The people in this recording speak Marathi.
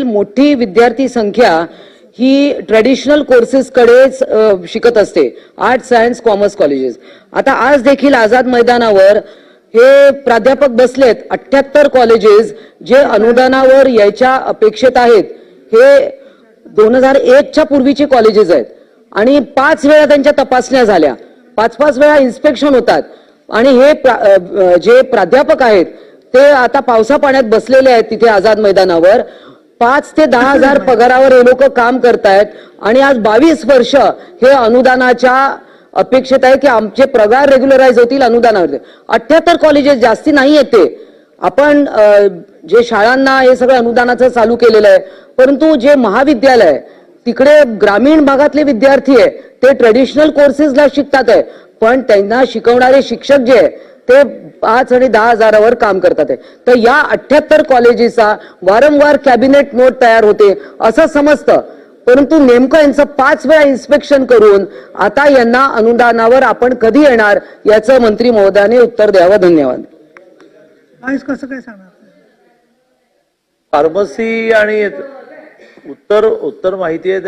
मोठी विद्यार्थी संख्या ही ट्रेडिशनल कोर्सेसकडेच शिकत असते. आर्ट सायन्स कॉमर्स कॉलेजेस आता आज देखील आझाद मैदानावर हे प्राध्यापक बसलेत. अठ्याहत्तर कॉलेजेस जे अनुदानावर यायच्या अपेक्षित आहेत. हे दोन हजार एकच्या पूर्वीचे कॉलेजेस आहेत. आणि पाच वेळा त्यांच्या तपासण्या झाल्या. पाच पाच वेळा इन्स्पेक्शन होतात. आणि हे प्रा- जे प्राध्यापक आहेत ते आता पावसा पाण्यात बसलेले आहेत तिथे आझाद मैदानावर. पाच ते दहा हजार पगारावर हे लोक काम करतायत. आणि आज बावीस वर्ष हे अनुदानाच्या अपेक्षित आहे की आमचे पगार रेग्युलराईज होतील अनुदानावर अठ्याहत्तर कॉलेजेस जास्ती नाही येते आपण जे शाळांना हे सगळं अनुदानाचं चालू केलेलं आहे परंतु जे महाविद्यालय आहे, तिकडे ग्रामीण भागातले विद्यार्थी आहे ते ट्रेडिशनल कोर्सेसला शिकतात आहे. पण त्यांना शिकवणारे शिक्षक जे आहे ते पाच आणि दहा हजारावर काम करतात आहे तर या अठ्याहत्तर कॉलेजेसचा वारंवार कॅबिनेट नोट तयार होते असं समजतं. परंतु नेमकं यांचं पाच वेळा इन्स्पेक्शन करून आता यांना अनुदानावर आपण कधी येणार याचं मंत्री महोदयाने उत्तर द्यावं. धन्यवाद. आयुष कसं काय सांगणार? फार्मसी आणि उत्तर उत्तर माहिती आहे